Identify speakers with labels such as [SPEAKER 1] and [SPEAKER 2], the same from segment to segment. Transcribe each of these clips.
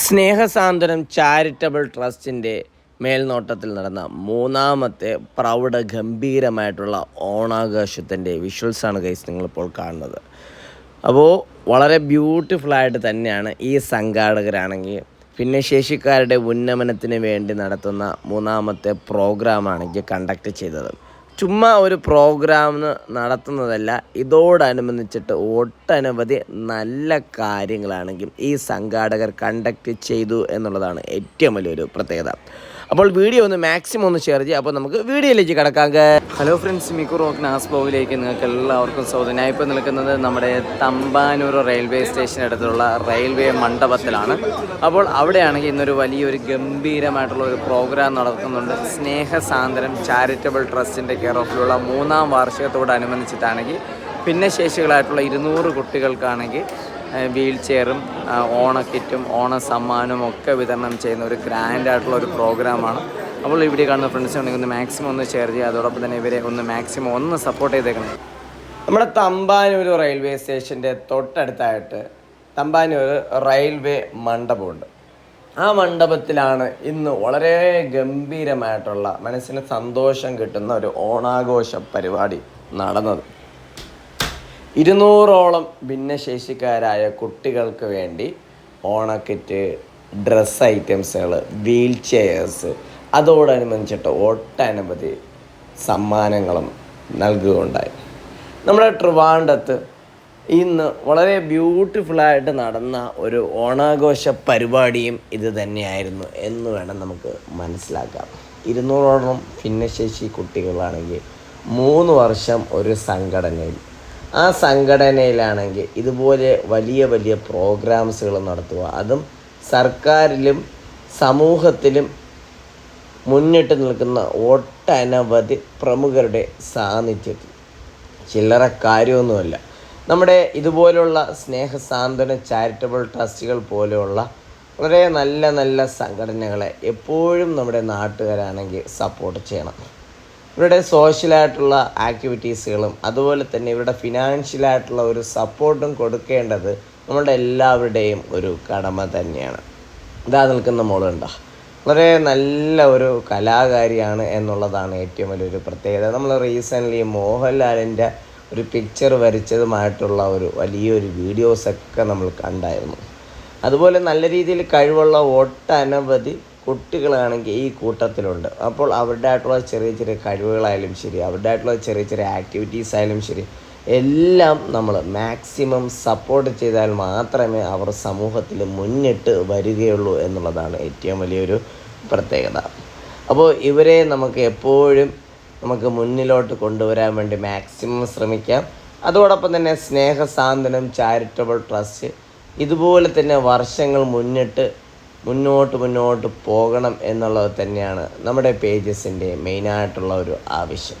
[SPEAKER 1] സ്നേഹസാന്ത്വനം charitable ട്രസ്റ്റിന്റെ മേൽനോട്ടത്തിൽ നടന്ന മൂന്നാമത്തെ പ്രൗഢ ഗംഭീരമായിട്ടുള്ള ഓണാഘോഷത്തിന്റെ വിഷ്വൽസാണ് ഗൈസ് നിങ്ങളിപ്പോൾ കാണുന്നത്. അപ്പോൾ വളരെ ബ്യൂട്ടിഫുൾ ആയിട്ട് തന്നെയാണ് ഈ സംഘാടകരാണെങ്കിൽ ഭിന്നശേഷിക്കാരുടെ ഉന്നമനത്തിന് വേണ്ടി നടത്തുന്ന മൂന്നാമത്തെ പ്രോഗ്രാമാണെങ്കിൽ കണ്ടക്ട് ചെയ്തത്. ചുമ്മാ ഒരു പ്രോഗ്രാം നടത്തുന്നതല്ല ഇതോടനുബന്ധിച്ചിട്ട് ഒട്ടനവധി നല്ല കാര്യങ്ങളാണെങ്കിൽ ഈ സംഘാടകർ കണ്ടക്ട് ചെയ്തു എന്നുള്ളതാണ് ഏറ്റവും വലിയൊരു പ്രത്യേകത. അപ്പോൾ വീഡിയോ ഒന്ന് മാക്സിമം ഒന്ന് ഷെയർ ചെയ്യുക. അപ്പോൾ നമുക്ക് വീഡിയോയിലേക്ക് കിടക്കാം ഹലോ ഫ്രണ്ട്സ് മിക്കു റോക്ക് നാസ് ബ്ലോഗിലേക്ക് നിങ്ങൾക്ക് എല്ലാവർക്കും സ്വാഗതം. ഞാൻ ഇപ്പോൾ നിൽക്കുന്നത് നമ്മുടെ തമ്പാനൂർ റെയിൽവേ സ്റ്റേഷൻ അടുത്തുള്ള റെയിൽവേ മണ്ഡപത്തിലാണ്. അപ്പോൾ അവിടെയാണെങ്കിൽ ഇന്നൊരു വലിയൊരു ഗംഭീരമായിട്ടുള്ള ഒരു പ്രോഗ്രാം നടക്കുന്നുണ്ട്. സ്നേഹസാന്ദ്രം ചാരിറ്റബിൾ ട്രസ്റ്റിന്റെ കെയർ ഓഫിലുള്ള മൂന്നാം വാർഷികത്തോടനുബന്ധിച്ചിട്ടാണെങ്കിൽ ഭിന്നശേഷികളായിട്ടുള്ള ഇരുന്നൂറ് കുട്ടികൾക്കാണെങ്കിൽ വീൽ ചെയറും ഓണക്കിറ്റും ഓണ സമ്മാനവും ഒക്കെ വിതരണം ചെയ്യുന്ന ഒരു ഗ്രാൻഡ് ആയിട്ടുള്ള ഒരു പ്രോഗ്രാമാണ്. അപ്പോൾ ഇവിടെ കാണുന്ന ഫ്രണ്ട്സ് ഉണ്ടെങ്കിൽ ഒന്ന് മാക്സിമം ഒന്ന് ഷെയർ ചെയ്യുക. അതോടൊപ്പം തന്നെ ഇവരെ ഒന്ന് മാക്സിമം ഒന്ന് സപ്പോർട്ട് ചെയ്തേക്കണം. നമ്മുടെ തമ്പാനൂർ റെയിൽവേ സ്റ്റേഷന്റെ തൊട്ടടുത്തായിട്ട് തമ്പാനൂർ റെയിൽവേ മണ്ഡപമുണ്ട്. ആ മണ്ഡപത്തിലാണ് ഇന്ന് വളരെ ഗംഭീരമായിട്ടുള്ള മനസ്സിന് സന്തോഷം കിട്ടുന്ന ഒരു ഓണാഘോഷ പരിപാടി നടന്നത്. ഇരുന്നൂറോളം ഭിന്നശേഷിക്കാരായ കുട്ടികൾക്ക് വേണ്ടി ഓണക്കിറ്റ് ഡ്രസ്സ് ഐറ്റംസുകൾ വീൽ ചെയേഴ്സ് അതോടനുബന്ധിച്ചിട്ട് ഒട്ടനവധി സമ്മാനങ്ങളും നൽകുകയുണ്ടായി. നമ്മുടെ ട്രിവാൻഡത്ത് ഇന്ന് വളരെ ബ്യൂട്ടിഫുള്ളായിട്ട് നടന്ന ഒരു ഓണാഘോഷ പരിപാടിയും ഇത് തന്നെയായിരുന്നു എന്ന് വേണം നമുക്ക് മനസ്സിലാക്കാം. ഇരുന്നൂറോളം ഭിന്നശേഷി കുട്ടികളാണെങ്കിൽ മൂന്ന് വർഷം ഒരു സംഘടനയിൽ ആ സംഘടനയിലാണെങ്കിൽ ഇതുപോലെ വലിയ വലിയ പ്രോഗ്രാംസുകൾ നടത്തുക. അതും സർക്കാരിലും സമൂഹത്തിലും മുന്നിട്ട് നിൽക്കുന്ന ഒട്ടനവധി പ്രമുഖരുടെ സാന്നിധ്യത്തിൽ. ചില്ലറ കാര്യമൊന്നുമല്ല. നമ്മുടെ ഇതുപോലുള്ള സ്നേഹസാന്ത്വന ചാരിറ്റബിൾ ട്രസ്റ്റുകൾ പോലെയുള്ള വളരെ നല്ല നല്ല സംഘടനകളെ എപ്പോഴും നമ്മുടെ നാട്ടുകാരാണെങ്കിൽ സപ്പോർട്ട് ചെയ്യണം. ഇവരുടെ സോഷ്യലായിട്ടുള്ള ആക്ടിവിറ്റീസുകളും അതുപോലെ തന്നെ ഇവരുടെ ഫിനാൻഷ്യലായിട്ടുള്ള ഒരു സപ്പോർട്ടും കൊടുക്കേണ്ടത് നമ്മളുടെ എല്ലാവരുടെയും ഒരു കടമ തന്നെയാണ്. ഇതാ നിൽക്കുന്ന മോളുണ്ടോ വളരെ നല്ല ഒരു കലാകാരിയാണ് എന്നുള്ളതാണ് ഏറ്റവും വലിയൊരു പ്രത്യേകത. നമ്മൾ റീസെന്റ്ലി മോഹൻലാലിന്റെ ഒരു പിക്ചർ വരച്ചതുമായിട്ടുള്ള ഒരു വലിയൊരു വീഡിയോസൊക്കെ നമ്മൾ കണ്ടായിരുന്നു. അതുപോലെ നല്ല രീതിയിൽ കഴിവുള്ള ഒട്ടനവധി കുട്ടികളാണെങ്കിൽ ഈ കൂട്ടത്തിലുണ്ട്. അപ്പോൾ അവരുടെ ആയിട്ടുള്ള ചെറിയ ചെറിയ കഴിവുകളായാലും ശരി അവരുടെ ആയിട്ടുള്ള ചെറിയ ചെറിയ ആക്ടിവിറ്റീസ് ആയാലും ശരി എല്ലാം നമ്മൾ മാക്സിമം സപ്പോർട്ട് ചെയ്താൽ മാത്രമേ അവർ സമൂഹത്തിൽ മുന്നിട്ട് വരികയുള്ളൂ എന്നുള്ളതാണ് ഏറ്റവും വലിയൊരു പ്രത്യേകത. അപ്പോൾ ഇവരെ നമുക്ക് എപ്പോഴും നമുക്ക് മുന്നിലോട്ട് കൊണ്ടുവരാൻ വേണ്ടി മാക്സിമം ശ്രമിക്കാം. അതോടൊപ്പം തന്നെ സ്നേഹസാന്ത്വനം ചാരിറ്റബിൾ ട്രസ്റ്റ് ഇതുപോലെ തന്നെ വർഷങ്ങൾ മുന്നിട്ട് മുന്നോട്ട് മുന്നോട്ട് പോകണം എന്നുള്ളത് തന്നെയാണ് നമ്മുടെ പേജസിന്റെ മെയിനായിട്ടുള്ള ഒരു ആവശ്യം.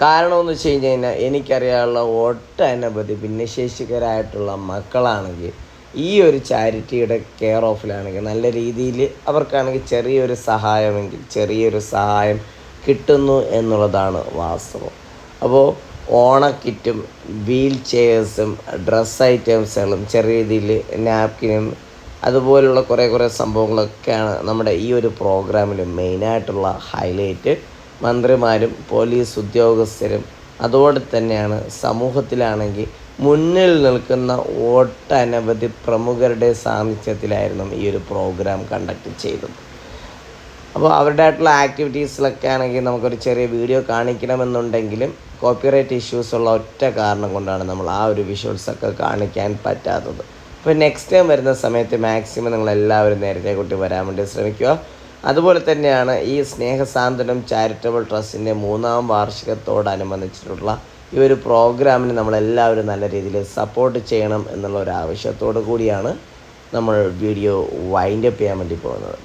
[SPEAKER 1] കാരണമെന്ന് വെച്ച് കഴിഞ്ഞ് കഴിഞ്ഞാൽ എനിക്കറിയാനുള്ള ഒട്ടനവധി ഭിന്നശേഷികരായിട്ടുള്ള മക്കളാണെങ്കിൽ ഈ ഒരു ചാരിറ്റിയുടെ കെയർ ഓഫിലാണെങ്കിൽ നല്ല രീതിയിൽ അവർക്കാണെങ്കിൽ ചെറിയൊരു സഹായമെങ്കിൽ ചെറിയൊരു സഹായം കിട്ടുന്നു എന്നുള്ളതാണ് വാസ്തവം. അപ്പോൾ ഓണക്കിറ്റും വീൽ ചെയേഴ്സും ഡ്രസ്സ് ഐറ്റംസുകളും ചെറിയ രീതിയിൽ നാപ്കിനും അതുപോലുള്ള കുറേ കുറേ സംഭവങ്ങളൊക്കെയാണ് നമ്മുടെ ഈ ഒരു പ്രോഗ്രാമിൽ മെയിനായിട്ടുള്ള ഹൈലൈറ്റ്. മന്ത്രിമാരും പോലീസ് ഉദ്യോഗസ്ഥരും അതോടെ തന്നെയാണ് സമൂഹത്തിലാണെങ്കിൽ മുന്നിൽ നിൽക്കുന്ന ഒട്ടനവധി പ്രമുഖരുടെ സാന്നിധ്യത്തിലായിരുന്നു ഈ ഒരു പ്രോഗ്രാം കണ്ടക്ട് ചെയ്തത്. അപ്പോൾ അവരുടെ ആയിട്ടുള്ള ആക്ടിവിറ്റീസിലൊക്കെ ആണെങ്കിൽ നമുക്കൊരു ചെറിയ വീഡിയോ കാണിക്കണമെന്നുണ്ടെങ്കിലും കോപ്പിറൈറ്റ് ഇഷ്യൂസ് ഉള്ള ഒറ്റ കാരണം കൊണ്ടാണ് നമ്മൾ ആ ഒരു വിഷ്വൽസൊക്കെ കാണിക്കാൻ പറ്റാത്തത്. അപ്പോൾ നെക്സ്റ്റ് ടൈം വരുന്ന സമയത്ത് മാക്സിമം നിങ്ങൾ എല്ലാവരും നേരത്തെ കൂട്ടി വരാൻ വേണ്ടി ശ്രമിക്കുക. അതുപോലെ തന്നെയാണ് ഈ സ്നേഹസാന്ത്വനം ചാരിറ്റബിൾ ട്രസ്റ്റിന്റെ മൂന്നാം വാർഷികത്തോടനുബന്ധിച്ചിട്ടുള്ള ഈ ഒരു പ്രോഗ്രാമിന് നമ്മളെല്ലാവരും നല്ല രീതിയിൽ സപ്പോർട്ട് ചെയ്യണം എന്നുള്ള ഒരു ആവശ്യത്തോടു കൂടിയാണ് നമ്മൾ വീഡിയോ വൈൻഡ് അപ്പ് ചെയ്യാൻ വേണ്ടി പോകുന്നത്.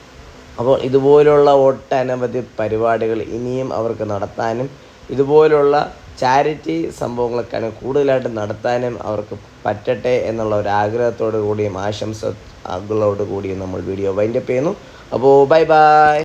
[SPEAKER 1] അപ്പോൾ ഇതുപോലുള്ള ഒട്ടനവധി പരിപാടികൾ ഇനിയും അവർക്ക് നടത്താനും ഇതുപോലുള്ള ചാരിറ്റി സംഭവങ്ങളൊക്കെയാണ് കൂടുതലായിട്ട് നടത്താനും അവർക്ക് പറ്റട്ടെ എന്നുള്ള ഒരു ആഗ്രഹത്തോടു കൂടിയും ആശംസകളോട് കൂടിയും നമ്മൾ വീഡിയോ വൈൻഡപ്പ് ചെയ്യുന്നു. അപ്പോൾ ബൈ ബൈ.